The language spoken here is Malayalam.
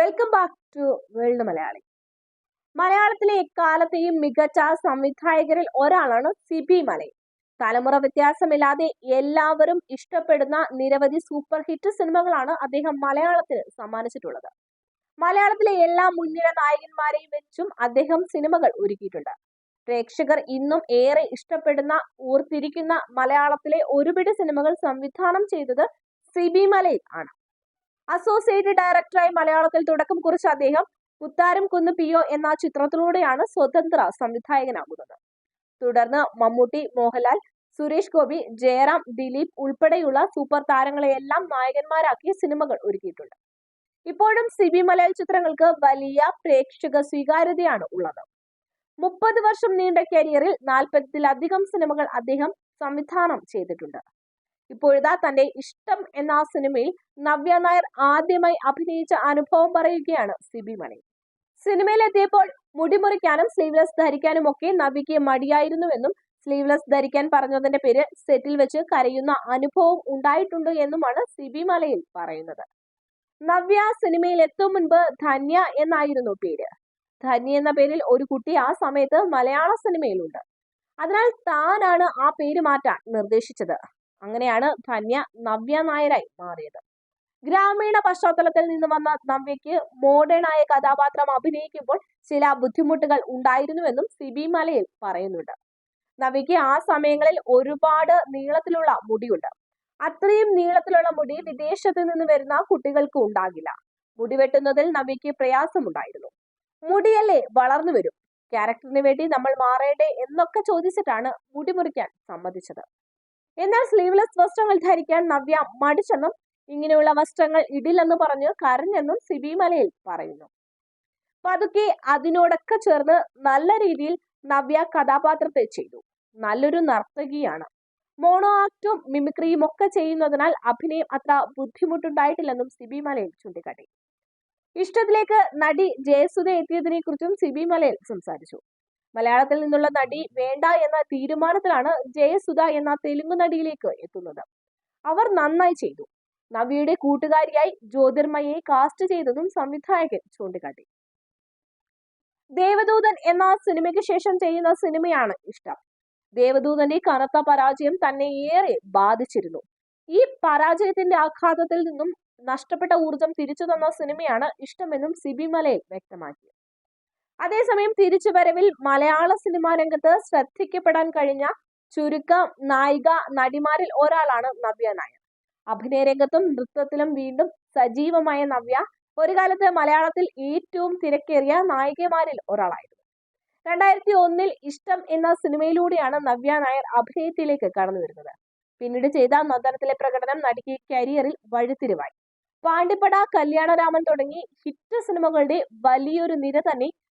Welcome back to world Malayali മലയാളത്തിലെ എക്കാലത്തെയും മികച്ച സംവിധായകരിൽ ഒരാളാണ് സിബി മലയൻ തലമുറ വ്യത്യാസമില്ലാതെ എല്ലാവരും ഇഷ്ടപ്പെടുന്ന നിരവധി സൂപ്പർ ഹിറ്റ് സിനിമകളാണ് അദ്ദേഹം മലയാളത്തിന് സമ്മാനിച്ചിട്ടുള്ളത്. മലയാളത്തിലെ എല്ലാ മുൻനിര നായകന്മാരെയും വെച്ചും അദ്ദേഹം സിനിമകൾ ഒരുക്കിയിട്ടുണ്ട്. പ്രേക്ഷകർ ഇന്നും ഏറെ ഇഷ്ടപ്പെടുന്ന ഓർത്തിരിക്കുന്ന മലയാളത്തിലെ ഒരുപിടി സിനിമകൾ സംവിധാനം ചെയ്തത് സിബി മലയിൽ ആണ്. അസോസിയേറ്റ് ഡയറക്ടറായി മലയാളത്തിൽ തുടക്കം കുറിച്ച അദ്ദേഹം കുത്താരം കുന്ന് പിയോ എന്ന ചിത്രത്തിലൂടെയാണ് സ്വതന്ത്ര സംവിധായകനാകുന്നത്. തുടർന്ന് മമ്മൂട്ടി മോഹൻലാൽ സുരേഷ് ഗോപി ജയറാം ദിലീപ് ഉൾപ്പെടെയുള്ള സൂപ്പർ താരങ്ങളെയെല്ലാം നായകന്മാരാക്കിയ സിനിമകൾ ഒരുക്കിയിട്ടുണ്ട്. ഇപ്പോഴും സിബി മലയാള ചിത്രങ്ങൾക്ക് വലിയ പ്രേക്ഷക സ്വീകാര്യതയാണ് ഉള്ളത്. മുപ്പത് വർഷം നീണ്ട കരിയറിൽ നാൽപ്പതിലധികം സിനിമകൾ അദ്ദേഹം സംവിധാനം ചെയ്തിട്ടുണ്ട്. ഇപ്പോഴിതാ തന്റെ ഇഷ്ടം എന്ന ആ സിനിമയിൽ നവ്യ നായർ ആദ്യമായി അഭിനയിച്ച അനുഭവം പറയുകയാണ് സിബി മണി. സിനിമയിലെത്തിയപ്പോൾ മുടിമുറിക്കാനും സ്ലീവ്ലെസ് ധരിക്കാനും ഒക്കെ നവ്യയ്ക്ക് മടിയായിരുന്നുവെന്നും സ്ലീവ്ലെസ് ധരിക്കാൻ പറഞ്ഞതിന്റെ പേര് സെറ്റിൽ വെച്ച് കരയുന്ന അനുഭവം ഉണ്ടായിട്ടുണ്ട് എന്നുമാണ് സിബി മലയിൽ പറയുന്നത്. നവ്യ സിനിമയിൽ എത്തും മുൻപ് ധന്യ എന്നായിരുന്നു പേര്. ധന്യ എന്ന പേരിൽ ഒരു കുട്ടി ആ സമയത്ത് മലയാള സിനിമയിലുണ്ട്. അതിനാൽ താനാണ് ആ പേര് മാറ്റാൻ നിർദ്ദേശിച്ചത്. അങ്ങനെയാണ് ധന്യ നവ്യ നായരായി മാറിയത്. ഗ്രാമീണ പശ്ചാത്തലത്തിൽ നിന്ന് വന്ന നവ്യയ്ക്ക് മോഡേൺ ആയ കഥാപാത്രം അഭിനയിക്കുമ്പോൾ ചില ബുദ്ധിമുട്ടുകൾ ഉണ്ടായിരുന്നുവെന്നും സിബി മലയിൽ പറയുന്നുണ്ട്. നവ്യയ്ക്ക് ആ സമയങ്ങളിൽ ഒരുപാട് നീളത്തിലുള്ള മുടിയുണ്ട്. അത്രയും നീളത്തിലുള്ള മുടി വിദേശത്ത് നിന്ന് വരുന്ന കുട്ടികൾക്ക് ഉണ്ടാകില്ല. മുടി വെട്ടുന്നതിൽ നവ്യയ്ക്ക് പ്രയാസമുണ്ടായിരുന്നു. മുടിയല്ലേ വളർന്നു വരും. ക്യാരക്ടറിന് വേണ്ടി നമ്മൾ മാറേണ്ടേ എന്നൊക്കെ ചോദിച്ചിട്ടാണ് മുടി മുറിക്കാൻ സമ്മതിച്ചത്. എന്നാൽ സ്ലീവ്ലെസ് വസ്ത്രങ്ങൾ ധരിക്കാൻ നവ്യ മടിച്ചെന്നും ഇങ്ങനെയുള്ള വസ്ത്രങ്ങൾ ഇടില്ലെന്ന് പറഞ്ഞ് കരഞ്ഞെന്നും സിബിമലയിൽ പറയുന്നു. പതുക്കെ അതിനോടൊക്കെ ചേർന്ന് നല്ല രീതിയിൽ നവ്യ കഥാപാത്രത്തെ ചെയ്തു. നല്ലൊരു നർത്തകിയാണ്. മോണോ ആക്റ്റും മിമിക്രിയും ഒക്കെ ചെയ്യുന്നതിനാൽ അഭിനയം അത്ര ബുദ്ധിമുട്ടുണ്ടായിട്ടില്ലെന്നും സിബി മലയിൽ ചൂണ്ടിക്കാട്ടി. ഇഷ്ടത്തിലേക്ക് നടി ജയസുധ എത്തിയതിനെ കുറിച്ചും സിബി മലയിൽ സംസാരിച്ചു. മലയാളത്തിൽ നിന്നുള്ള നടി വേണ്ട എന്ന തീരുമാനത്തിലാണ് ജയസുധ എന്ന തെലുങ്ക് നടിയിലേക്ക് എത്തുന്നത്. അവർ നന്നായി ചെയ്തു. നവിയുടെ കൂട്ടുകാരിയായി ജ്യോതിർമയെ കാസ്റ്റ് ചെയ്തതും സംവിധായകൻ ചൂണ്ടിക്കാട്ടി. ദേവദൂതൻ എന്ന സിനിമയ്ക്ക് ശേഷം ചെയ്യുന്ന സിനിമയാണ് ഇഷ്ടം. ദേവദൂതന്റെ കനത്ത പരാജയം തന്നെ ഏറെ ബാധിച്ചിരുന്നു. ഈ പരാജയത്തിന്റെ ആഘാതത്തിൽ നിന്നും നഷ്ടപ്പെട്ട ഊർജം തിരിച്ചു തന്ന സിനിമയാണ് ഇഷ്ടമെന്നും സിബി മലയിൽ വ്യക്തമാക്കി. അതേസമയം തിരിച്ചുവരവിൽ മലയാള സിനിമാ രംഗത്ത് ശ്രദ്ധിക്കപ്പെടാൻ കഴിഞ്ഞ ചുരുക്കം നായിക നടിമാരിൽ ഒരാളാണ് നവ്യ നായർ. അഭിനയ രംഗത്തും നൃത്തത്തിലും വീണ്ടും സജീവമായ നവ്യ ഒരു കാലത്ത് മലയാളത്തിൽ ഏറ്റവും തിരക്കേറിയ നായികമാരിൽ ഒരാളായിരുന്നു. രണ്ടായിരത്തി ഒന്നിൽ ഇഷ്ടം എന്ന സിനിമയിലൂടെയാണ് നവ്യ നായർ അഭിനയത്തിലേക്ക് കടന്നു വരുന്നത്. പിന്നീട് ചെയ്ത നന്ദനത്തിലെ പ്രകടനം നടിക്ക് കരിയറിൽ വഴിത്തിരിവായി. പാണ്ടിപ്പട കല്യാണരാമൻ തുടങ്ങി ഹിറ്റ് സിനിമകളുടെ വലിയൊരു നിര തന്നെ